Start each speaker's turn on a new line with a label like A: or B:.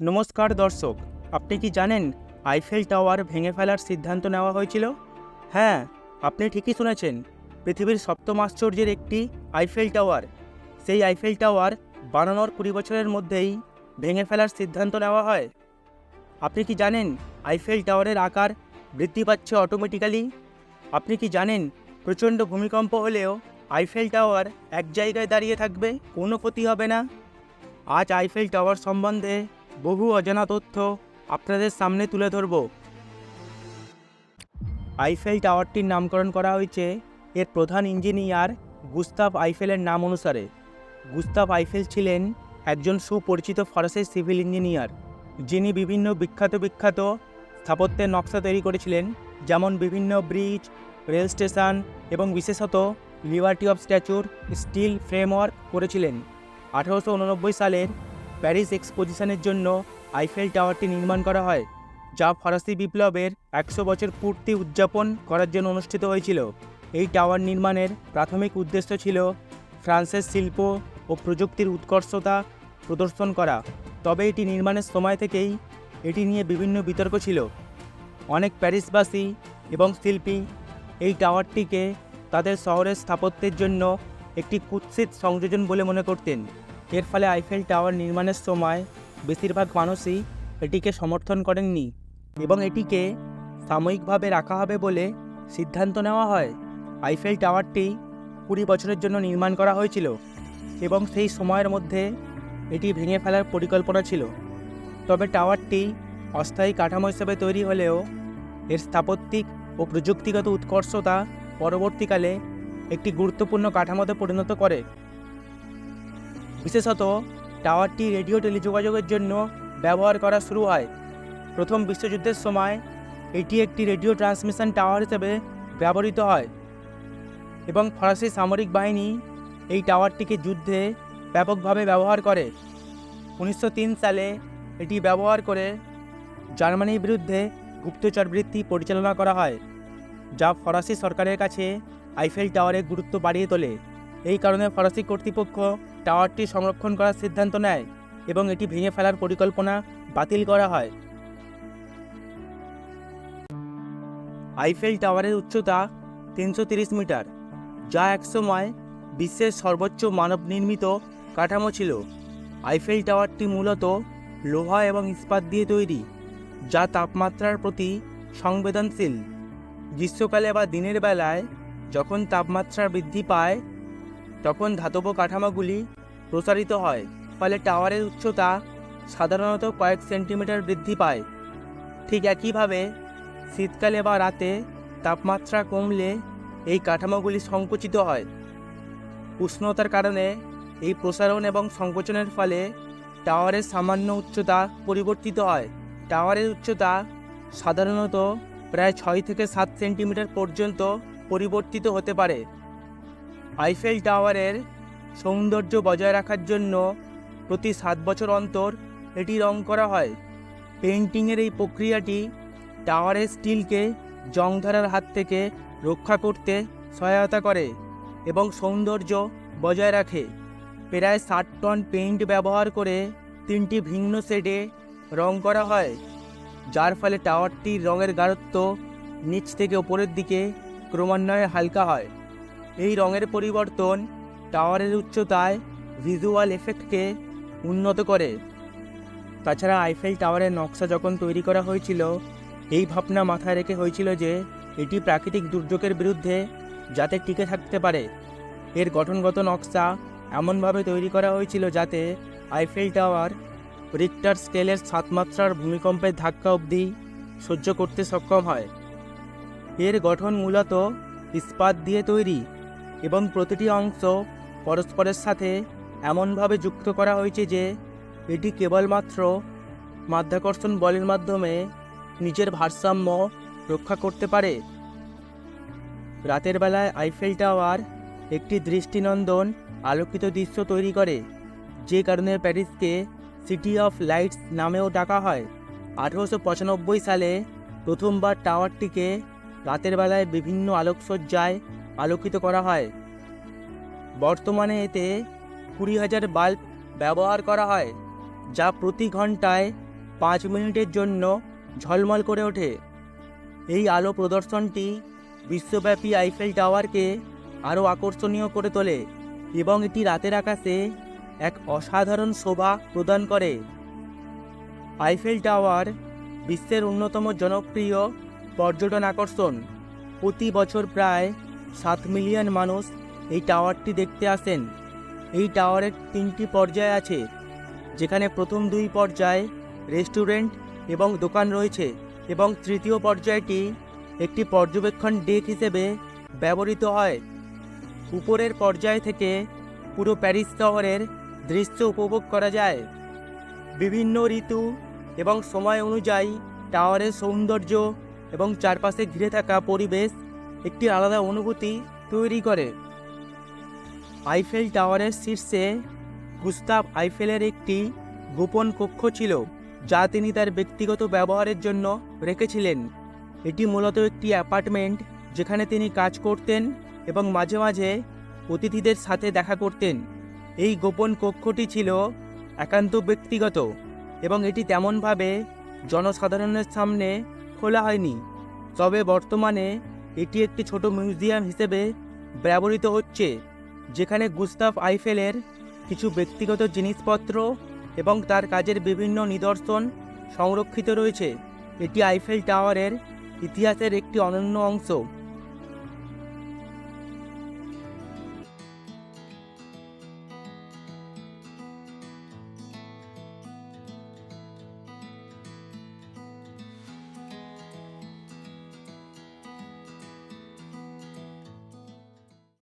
A: নমস্কার দর্শক, আপনি কি জানেন আইফেল টাওয়ার ভেঙে ফেলার সিদ্ধান্ত নেওয়া হয়েছিল? হ্যাঁ আপনি ঠিকই শুনেছেন, পৃথিবীর সপ্তম আশ্চর্যের একটি আইফেল টাওয়ার সেই আইফেল টাওয়ার বানানোর কুড়ি বছরের মধ্যেই ভেঙে ফেলার সিদ্ধান্ত নেওয়া হয়। আপনি কি জানেন আইফেল টাওয়ারের আকার বৃদ্ধি পাচ্ছে অটোমেটিক্যালি আপনি কি জানেন প্রচণ্ড ভূমিকম্প হলেও আইফেল টাওয়ার এক জায়গায় দাঁড়িয়ে থাকবে, কোনো ক্ষতি হবে না? আজ আইফেল টাওয়ার সম্বন্ধে বহু অজানা তথ্য আপনাদের সামনে তুলে ধরব। আইফেল টাওয়ারটির নামকরণ করা হয়েছে এর প্রধান ইঞ্জিনিয়ার গুস্তাভ আইফেলের নাম অনুসারে। গুস্তাভ আইফেল ছিলেন একজন সুপরিচিত ফরাসি সিভিল ইঞ্জিনিয়ার, যিনি বিভিন্ন বিখ্যাত বিখ্যাত স্থাপত্যের নকশা তৈরি করেছিলেন, যেমন বিভিন্ন ব্রিজ, রেল স্টেশন এবং বিশেষত লিবার্টি অফ স্ট্যাচুর স্টিল ফ্রেমওয়ার্ক করেছিলেন। আঠারোশো উননব্বই সালের প্যারিস এক্সপোজিশনের জন্য আইফেল টাওয়ারটি নির্মাণ করা হয়, যা ফরাসি বিপ্লবের একশো বছর পূর্তি উদযাপন করার জন্য অনুষ্ঠিত হয়েছিল। এই টাওয়ার নির্মাণের প্রাথমিক উদ্দেশ্য ছিল ফ্রান্সের শিল্প ও প্রযুক্তির উৎকর্ষতা প্রদর্শন করা, তবে এটি নির্মাণের সময় থেকেই এটি নিয়ে বিভিন্ন বিতর্ক ছিল। অনেক প্যারিসবাসী এবং শিল্পী এই টাওয়ারটিকে তাদের শহরের স্থাপত্যের জন্য একটি কুৎসিত সংযোজন বলে মনে করতেন। এর ফলে আইফেল টাওয়ার নির্মাণের সময় বেশিরভাগ মানুষই এটিকে সমর্থন করেননি এবং এটিকে সাময়িকভাবে রাখা হবে বলে সিদ্ধান্ত নেওয়া হয়। আইফেল টাওয়ারটি কুড়ি বছরের জন্য নির্মাণ করা হয়েছিল এবং সেই সময়ের মধ্যে এটি ভেঙে ফেলার পরিকল্পনা ছিল। তবে টাওয়ারটি অস্থায়ী কাঠামো হিসেবে তৈরি হলেও এর স্থাপত্যিক ও প্রযুক্তিগত উৎকর্ষতা পরবর্তীকালে একটি গুরুত্বপূর্ণ কাঠামোতে পরিণত করে। বিশেষত টাওয়ারটি রেডিও টেলিযোগাযোগের জন্য ব্যবহার করা শুরু হয়। প্রথম বিশ্বযুদ্ধের সময় এটি একটি রেডিও ট্রান্সমিশন টাওয়ার হিসেবে ব্যবহৃত হয় এবং ফরাসি সামরিক বাহিনী এই টাওয়ারটিকে যুদ্ধে ব্যাপকভাবে ব্যবহার করে। উনিশশো তিন সালে এটি ব্যবহার করে জার্মানির বিরুদ্ধে গুপ্তচর বৃত্তি পরিচালনা করা হয়, যা ফরাসি সরকারের কাছে আইফেল টাওয়ারের গুরুত্ব বাড়িয়ে তোলে। এই কারণে ফরাসি কর্তৃপক্ষ টাওয়ারটি সংরক্ষণ করার সিদ্ধান্ত নেয় এবং এটি ভেঙে ফেলার পরিকল্পনা বাতিল করা হয়। আইফেল টাওয়ারের উচ্চতা তিনশো মিটার, যা একসময় বিশ্বের সর্বোচ্চ মানব নির্মিত কাঠামো ছিল। আইফেল টাওয়ারটি মূলত লোহা এবং ইস্পাত দিয়ে তৈরি, যা তাপমাত্রার প্রতি সংবেদনশীল। গ্রীষ্মকালে বা দিনের বেলায় যখন তাপমাত্রা বৃদ্ধি পায় তখন ধাতব কাঠামোগুলি প্রসারিত হয়, ফলে টাওয়ারের উচ্চতা সাধারণত কয়েক সেন্টিমিটার বৃদ্ধি পায়। ঠিক একইভাবে, শীতকালে বা রাতে তাপমাত্রা কমলে এই কাঠামোগুলি সংকুচিত হয়। উষ্ণতার কারণে এই প্রসারণ এবং সংকোচনের ফলে টাওয়ারের সামান্য উচ্চতা পরিবর্তিত হয়। টাওয়ারের উচ্চতা সাধারণত প্রায় ছয় থেকে সাত সেন্টিমিটার পর্যন্ত পরিবর্তিত হতে পারে। আইফেল টাওয়ারের সৌন্দর্য বজায় রাখার জন্য প্রতি সাত বছর অন্তর এটি রং করা হয়। পেন্টিংয়ের এই প্রক্রিয়াটি টাওয়ারের স্টিলকে জং ধরার হাত থেকে রক্ষা করতে সহায়তা করে এবং সৌন্দর্য বজায় রাখে। প্রায় ষাট টন পেইন্ট ব্যবহার করে তিনটি ভিন্ন শেডে রং করা হয়, যার ফলে টাওয়ারটির রঙের গাঢ়ত্ব নিচ থেকে ওপরের দিকে ক্রমান্বয়ে হালকা হয়। এই রঙের পরিবর্তন টাওয়ারের উচ্চতায় ভিজুয়াল এফেক্টকে উন্নত করে। তাছাড়া আইফেল টাওয়ারের নকশা যখন তৈরি করা হয়েছিল, এই ভাবনা মাথায় রেখে হয়েছিল যে, এটি প্রাকৃতিক দুর্যোগের বিরুদ্ধে যাতে টিকে থাকতে পারে। এর গঠনগত নকশা এমনভাবে তৈরি করা হয়েছিল যাতে আইফেল টাওয়ার রিক্টার স্কেলের সাত মাত্রার ভূমিকম্পের ধাক্কা অবধি সহ্য করতে সক্ষম হয়। এর গঠন মূলত ইস্পাত দিয়ে তৈরি। এবং প্রতিটি অংশ পরস্পরের সাথে এমনভাবে যুক্ত করা হয়েছে যে এটি কেবলমাত্র মাধ্যাকর্ষণ বলের মাধ্যমে নিজের ভারসাম্য রক্ষা করতে পারে। রাতের বেলায় আইফেল টাওয়ার একটি দৃষ্টিনন্দন আলোকিত দৃশ্য তৈরি করে, যে কারণে প্যারিসকে সিটি অফ লাইটস নামেও ডাকা হয়। আঠেরোশো পঁচানব্বই সালে প্রথমবার টাওয়ারটিকে রাতের বেলায় বিভিন্ন আলোকসজ্জায় আলোকিত করা হয়। বর্তমানে এতে কুড়ি হাজার বাল্ব ব্যবহার করা হয়, যা প্রতি ঘন্টায় পাঁচ মিনিটের জন্য ঝলমল করে ওঠে। এই আলো প্রদর্শনটি বিশ্বব্যাপী আইফেল টাওয়ারকে আরও আকর্ষণীয় করে তোলে এবং এটি রাতের আকাশে এক অসাধারণ শোভা প্রদান করে। আইফেল টাওয়ার বিশ্বের অন্যতম জনপ্রিয় পর্যটন আকর্ষণ। প্রতি বছর প্রায় সাত মিলিয়ন মানুষ এই টাওয়ারটি দেখতে আসেন। এই টাওয়ারের তিনটি পর্যায় আছে, যেখানে প্রথম দুই পর্যায়ে রেস্টুরেন্ট এবং দোকান রয়েছে এবং তৃতীয় পর্যায়টি একটি পর্যবেক্ষণ ডেক হিসেবে ব্যবহৃত হয়। উপরের পর্যায় থেকে পুরো প্যারিস শহরের দৃশ্য উপভোগ করা যায়। বিভিন্ন ঋতু এবং সময় অনুযায়ী টাওয়ারের সৌন্দর্য এবং চারপাশে ঘিরে থাকা পরিবেশ একটি আলাদা অনুভূতি তৈরি করে। আইফেল টাওয়ারের শীর্ষে গুস্তাভ আইফেলের একটি গোপন কক্ষ ছিল, যা তিনি তার ব্যক্তিগত ব্যবহারের জন্য রেখেছিলেন। এটি মূলত একটি অ্যাপার্টমেন্ট, যেখানে তিনি কাজ করতেন এবং মাঝে মাঝে অতিথিদের সাথে দেখা করতেন। এই গোপন কক্ষটি ছিল একান্ত ব্যক্তিগত এবং এটি তেমনভাবে জনসাধারণের সামনে খোলা হয়নি। তবে বর্তমানে এটি একটি ছোট মিউজিয়াম হিসেবে ব্যবহৃত হচ্ছে, যেখানে গুস্তাফ আইফেলের কিছু ব্যক্তিগত জিনিসপত্র এবং তার কাজের বিভিন্ন নিদর্শন সংরক্ষিত রয়েছে। এটি আইফেল টাওয়ারের ইতিহাসের একটি অনন্য অংশ।